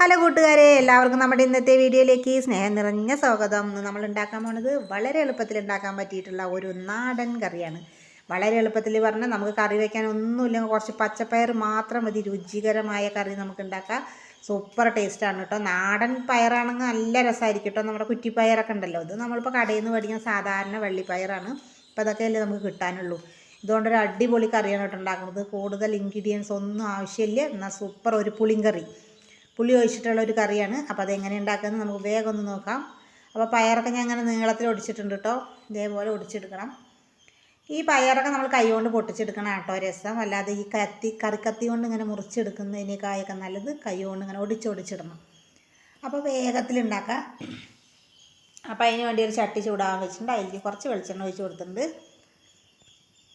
Hello കൂട്ടുകാരെ എല്ലാവർക്കും നമ്മുടെ ഇന്നത്തെ വീഡിയോയിലേക്ക് സ്നേഹം നിറഞ്ഞ സ്വാഗതം. നമ്മൾ ഉണ്ടാക്കാൻ പോണത് വളരെ എളുപ്പത്തിൽ ഉണ്ടാക്കാൻ പറ്റിയിട്ടുള്ള ഒരു നാടൻ കറിയാണ്. വളരെ എളുപ്പത്തിൽ പറഞ്ഞാൽ നമുക്ക് കറി വയ്ക്കാൻ ഒന്നുമില്ല. കുറച്ച് പച്ചപ്പയർ മാത്രം മതി. രുചികരമായ കറി നമുക്ക് ഉണ്ടാക്കാം. സൂപ്പർ ടേസ്റ്റാണ് കേട്ടോ. നാടൻ പയറാണെങ്കിൽ നല്ല രസമായിരിക്കും കേട്ടോ. നമ്മുടെ കുറ്റിപ്പയറൊക്കെ ഉണ്ടല്ലോ. ഇത് നമ്മളിപ്പോൾ കടയിൽ നിന്ന് മേടിക്കുന്ന സാധാരണ വെള്ളിപ്പയറാണ്. അപ്പോൾ അതൊക്കെ അല്ലേ നമുക്ക് കിട്ടാനുള്ളൂ. ഇതുകൊണ്ടൊരു അടിപൊളി കറിയാണ് കേട്ടോ ഉണ്ടാക്കുന്നത്. കൂടുതൽ ഇൻഗ്രീഡിയൻസ് ഒന്നും ആവശ്യമില്ല. എന്നാൽ സൂപ്പർ ഒരു പുളിങ്കറി. പുളി ഒഴിച്ചിട്ടുള്ള ഒരു കറിയാണ്. അപ്പോൾ അതെങ്ങനെ ഉണ്ടാക്കുന്നത് നമുക്ക് വേഗം ഒന്ന് നോക്കാം. അപ്പോൾ പയറൊക്കെ ഞാൻ അങ്ങനെ നീളത്തിൽ ഒടിച്ചിട്ടുണ്ട് കേട്ടോ ഇതേപോലെ ഒടിച്ചെടുക്കണം. ഈ പയറൊക്കെ നമ്മൾ കൈ കൊണ്ട് പൊട്ടിച്ചെടുക്കണം കേട്ടോ രസം. അല്ലാതെ ഈ കത്തി കറിക്കത്തി കൊണ്ട് ഇങ്ങനെ മുറിച്ചെടുക്കുന്നതിനേക്കായൊക്കെ നല്ലത് കൈ കൊണ്ട് ഇങ്ങനെ ഒടിച്ചൊടിച്ചിടണം അപ്പോൾ വേഗത്തിൽ ഉണ്ടാക്കാം. അപ്പോൾ അതിന് വേണ്ടി ഒരു ചട്ടി ചൂടാകാൻ വെച്ചിട്ടുണ്ട്. അതിലേക്ക് കുറച്ച് വെളിച്ചെണ്ണ ഒഴിച്ച് കൊടുത്തിട്ടുണ്ട്.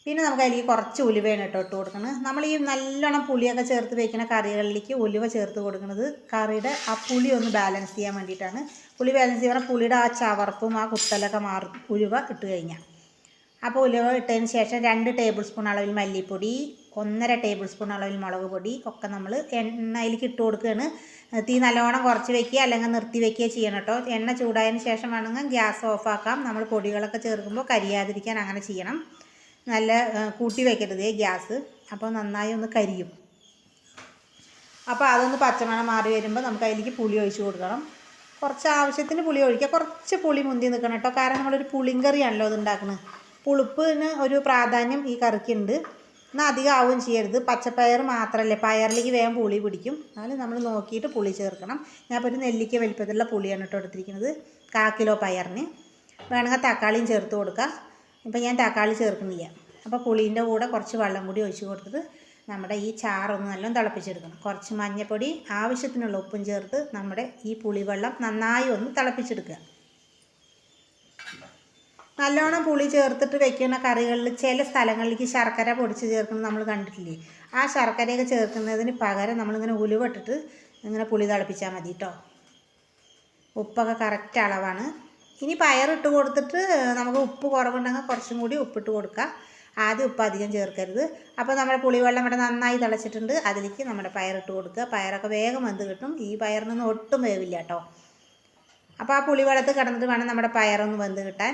പിന്നെ നമുക്ക് അതിലേക്ക് കുറച്ച് ഉലുവയാണ് കേട്ടോ ഇട്ട് കൊടുക്കുന്നത് നമ്മൾ ഈ നല്ലോണം പുളിയൊക്കെ ചേർത്ത് വെക്കുന്ന കറികളിലേക്ക് ഉലുവ ചേർത്ത് കൊടുക്കുന്നത് കറിയുടെ ആ പുളി ഒന്ന് ബാലൻസ് ചെയ്യാൻ വേണ്ടിയിട്ടാണ്. പുളി ബാലൻസ് ചെയ്യാൻ പുളിയുടെ ആ ചവർപ്പും ആ കുത്തലൊക്കെ മാറും ഉലുവ ഇട്ട് കഴിഞ്ഞാൽ അപ്പോൾ ഉലുവ ഇട്ടതിന് ശേഷം രണ്ട് ടേബിൾ സ്പൂൺ അളവിൽ മല്ലിപ്പൊടി ഒന്നര ടേബിൾ സ്പൂൺ അളവിൽ മുളക് പൊടി ഒക്കെ നമ്മൾ എണ്ണയിലേക്ക് ഇട്ട് കൊടുക്കുകയാണ്. തീ നല്ലോണം കുറച്ച് വെക്കുക അല്ലെങ്കിൽ നിർത്തി വെക്കുകയോ ചെയ്യണം കേട്ടോ. എണ്ണ ചൂടായതിന് ശേഷം വേണമെങ്കിൽ ഗ്യാസ് ഓഫാക്കാം നമ്മൾ പൊടികളൊക്കെ ചേർക്കുമ്പോൾ കരിയാതിരിക്കാൻ അങ്ങനെ ചെയ്യണം. നല്ല കൂട്ടി വയ്ക്കരുത് ഗ്യാസ്. അപ്പോൾ നന്നായി ഒന്ന് കരിയും. അപ്പോൾ അതൊന്ന് പച്ചമണം മാറി വരുമ്പോൾ നമുക്ക് അതിലേക്ക് പുളി ഒഴിച്ച് കൊടുക്കണം. കുറച്ച് ആവശ്യത്തിന് പുളി ഒഴിക്കുക കുറച്ച് പുളി മുന്തി നിൽക്കണം കേട്ടോ. കാരണം നമ്മളൊരു പുളിങ്കറിയാണല്ലോ അത് ഉണ്ടാക്കുന്നത് പുളിപ്പിന് ഒരു പ്രാധാന്യം ഈ കറിക്കുണ്ട്. എന്നാൽ അധികം ആവുകയും ചെയ്യരുത്. പച്ചപ്പയർ മാത്രമല്ലേ പയറിലേക്ക് വേഗം പുളി പിടിക്കും. എന്നാലും നമ്മൾ നോക്കിയിട്ട് പുളി ചേർക്കണം. ഞാൻ ഇപ്പോൾ ഒരു നെല്ലിക്ക വലിപ്പത്തിലുള്ള പുളിയാണ് കേട്ടോ എടുത്തിരിക്കുന്നത്. കാ കിലോ പയറിന്. വേണമെങ്കിൽ തക്കാളിയും ചേർത്ത് കൊടുക്കുക ഇപ്പം ഞാൻ തക്കാളി ചേർക്കുന്നില്ല. അപ്പോൾ പുളീന്റെ കൂടെ കുറച്ച് വെള്ളം കൂടി ഒഴിച്ച് കൊടുത്തത് നമ്മുടെ ഈ ചാറൊന്ന് നല്ലോണം തിളപ്പിച്ചെടുക്കണം. കുറച്ച് മഞ്ഞൾപ്പൊടി ആവശ്യത്തിനുള്ള ഉപ്പും ചേർത്ത് നമ്മുടെ ഈ പുളിവെള്ളം നന്നായി ഒന്ന് തിളപ്പിച്ചെടുക്കുക. നല്ലോണം പുളി ചേർത്തിട്ട് വെക്കുന്ന കറികളിൽ ചില സ്ഥലങ്ങളിലേക്ക് ശർക്കര പൊടിച്ച് ചേർക്കുന്നത് നമ്മൾ കണ്ടിട്ടില്ലേ? ആ ശർക്കരയൊക്കെ ചേർക്കുന്നതിന് പകരം നമ്മളിങ്ങനെ ഉലുവട്ടിട്ട് ഇങ്ങനെ പുളി തിളപ്പിച്ചാൽ മതി കേട്ടോ. ഉപ്പൊക്കെ കറക്റ്റ് അളവാണ്. ഇനി പയറിട്ട് കൊടുത്തിട്ട് നമുക്ക് ഉപ്പ് കുറവുണ്ടെങ്കിൽ കുറച്ചും കൂടി ഉപ്പിട്ട് കൊടുക്കാം. ആദ്യം ഉപ്പ് അധികം ചേർക്കരുത്. അപ്പോൾ നമ്മുടെ പുളിവെള്ളം ഇവിടെ നന്നായി തിളച്ചിട്ടുണ്ട്. അതിലേക്ക് നമ്മുടെ പയറിട്ട് കൊടുക്കുക. പയറൊക്കെ വേഗം വെന്ത് കിട്ടും. ഈ പയറിനൊന്നും ഒട്ടും വേവില്ല കേട്ടോ. അപ്പോൾ ആ പുളിവെള്ളത്തിൽ കിടന്നിട്ട് വേണം നമ്മുടെ പയറൊന്ന് വെന്ത് കിട്ടാൻ.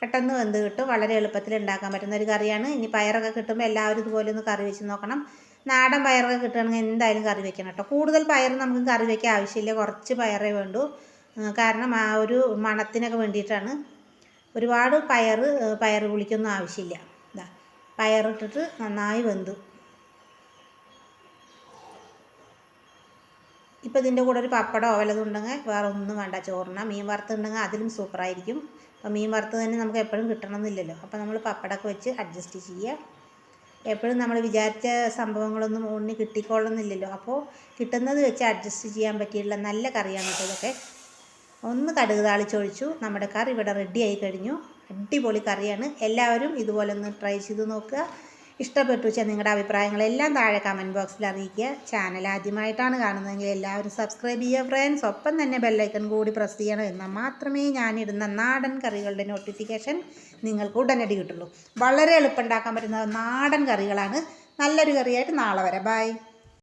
പെട്ടെന്ന് വെന്ത് കിട്ടും. വളരെ എളുപ്പത്തിൽ ഉണ്ടാക്കാൻ പറ്റുന്ന ഒരു കറിയാണ്. ഇനി പയറൊക്കെ കിട്ടുമ്പോൾ എല്ലാവരും ഇതുപോലെ ഒന്ന് കറി വെച്ച് നോക്കണം. നാടൻ പയറൊക്കെ കിട്ടുകയാണെങ്കിൽ എന്തായാലും കറി വെക്കണം കേട്ടോ. കൂടുതൽ പയർ നമുക്ക് കറി വയ്ക്കാൻ ആവശ്യമില്ല. കുറച്ച് പയറേ വേണ്ടൂ. കാരണം ആ ഒരു മണത്തിനൊക്കെ വേണ്ടിയിട്ടാണ്. ഒരുപാട് പയർ പയർ പുളിക്കൊന്നും ആവശ്യമില്ല. ഇതാ പയറിട്ടിട്ട് നന്നായി വെന്തു. ഇപ്പോൾ ഇതിന്റെ കൂടെ ഒരു പപ്പടമോ വല്ലതും ഉണ്ടെങ്കിൽ വേറെ ഒന്നും വേണ്ട. ചോറിന മീൻ വറുത്തുണ്ടെങ്കിൽ അതിലും സൂപ്പറായിരിക്കും അപ്പോൾ മീൻ വറുത്ത് തന്നെ നമുക്ക് എപ്പോഴും കിട്ടണമെന്നില്ലല്ലോ. അപ്പോൾ നമ്മൾ പപ്പടമൊക്കെ വെച്ച് അഡ്ജസ്റ്റ് ചെയ്യുക. എപ്പോഴും നമ്മൾ വിചാരിച്ച സംഭവങ്ങളൊന്നും ഉണ്ണി കിട്ടിക്കൊള്ളുന്നില്ലല്ലോ. അപ്പോൾ കിട്ടുന്നത് വെച്ച് അഡ്ജസ്റ്റ് ചെയ്യാൻ പറ്റിയിട്ടുള്ള നല്ല കറിയാണ് കേട്ടോ ഇതൊക്കെ. ഒന്ന് കടുക് താളിച്ചൊഴിച്ചു. നമ്മുടെ കറി ഇവിടെ റെഡി ആയി കഴിഞ്ഞു. അടിപൊളി കറിയാണ്. എല്ലാവരും ഇതുപോലെ ഒന്ന് ട്രൈ ചെയ്ത് നോക്കുക. ഇഷ്ടപ്പെട്ടു വെച്ചാൽ നിങ്ങളുടെ അഭിപ്രായങ്ങളെല്ലാം താഴെ കമന്റ് ബോക്സിൽ അറിയിക്കുക. ചാനൽ ആദ്യമായിട്ടാണ് കാണുന്നതെങ്കിൽ എല്ലാവരും സബ്സ്ക്രൈബ് ചെയ്യുക ഫ്രണ്ട്സ് ഒപ്പം തന്നെ ബെല്ലൈക്കൺ കൂടി പ്രസ് ചെയ്യണം എന്നാൽ മാത്രമേ ഞാനിടുന്ന നാടൻ കറികളുടെ നോട്ടിഫിക്കേഷൻ നിങ്ങൾക്ക് ഉടനടി കിട്ടുള്ളൂ. വളരെ എളുപ്പം ഉണ്ടാക്കാൻ പറ്റുന്ന നാടൻ കറികളാണ്. നല്ലൊരു കറിയായിട്ട് നാളെ വരെ. ബൈ